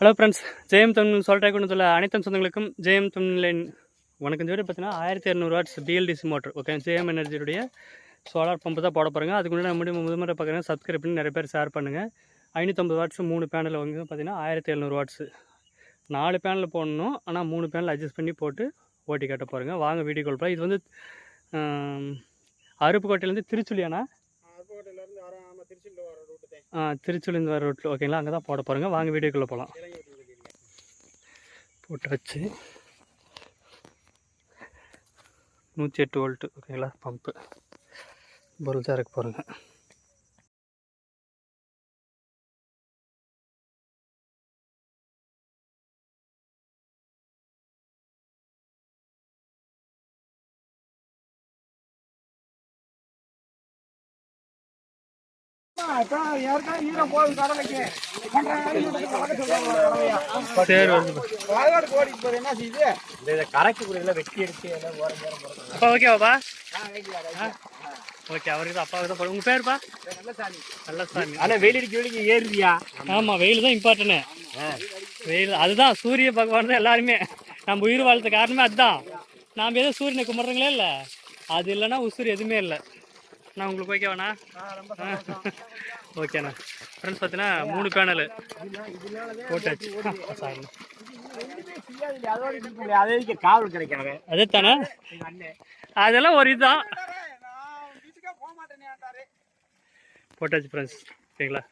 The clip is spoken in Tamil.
ஹலோ ஃப்ரெண்ட்ஸ் ஜெயம் தமிழ் சொல்கிறேன் கொண்டு சொல்ல அனைத்து சொந்தங்களுக்கும் ஜெயம் தமிழின் உனக்கு இந்த வீடியோ பார்த்தீங்கன்னா ஆயிரத்தி இரநூறு watts BLDC motor okay Jayam எனர்ஜியுடைய solar pump தான் போட போகிறாங்க அதுக்கு முன்னாடி நம்ம முதல்முறை பார்க்குறேன். சப்ஸ்கிரைப் பண்ணி நிறைய பேர் ஷேர் பண்ணுங்கள் ஐநூற்றம்பது வாட்ஸ் மூணு பேனல் வாங்கி பார்த்தீங்கன்னா ஆயிரத்தி எழுநூறு வாட்ஸு நாலு பேனல் போடணும். ஆனால் மூணு பேனல் அட்ஜஸ்ட் பண்ணி போட்டு ஓட்டி கட்ட போகிறேங்க வாங்க வீடியோ கால் இது வந்து அருப்புக்கோட்டையிலேருந்து திருச்சுலியாண்ணா அருப்புக்கோட்டையிலேருந்து திருச்சியில் வர திருச்சுலிருந்து வர ரோட்டில் ஓகேங்களா அங்கே தான் போட போகிறோங்க வாங்க வீடியோக்குள்ளே போகலாம் போட்டு வச்சு நூற்றி எட்டு வோல்ட்டு ஓகேங்களா பம்பு பொருள் இறக்க போகிறேங்க அப்பா ஓகேவாப்பா ஓகே அவருக்கு அப்பாவுக்கு தான் போடு. உங்கள் பேருப்பா நல்ல சாமி ஆனா வெயில் அடிக்க வெளிக்கு ஏறுதியா ஆமாம் வெயில் தான் இம்பார்ட்டனு வெயில் அதுதான் சூரிய பகவான் தான் எல்லாருமே. நம்ம உயிர் வாழ்த்த காரணமே அதுதான். நாம் எதோ சூரியனை கும்பிட்றங்களே இல்லை? அது இல்லைன்னா உசுர் எதுவுமே இல்லை. நான் உங்களுக்கு ஓகேவாண்ணா ஓகேண்ணா ஃப்ரெண்ட்ஸ் பார்த்தீங்கன்னா மூணு பேனல் போட்டாச்சு சாரிண்ணா அதே தானே அதெல்லாம் ஒரு இதுதான். போட்டாச்சு ஃப்ரெண்ட்ஸ் ஓகேங்களா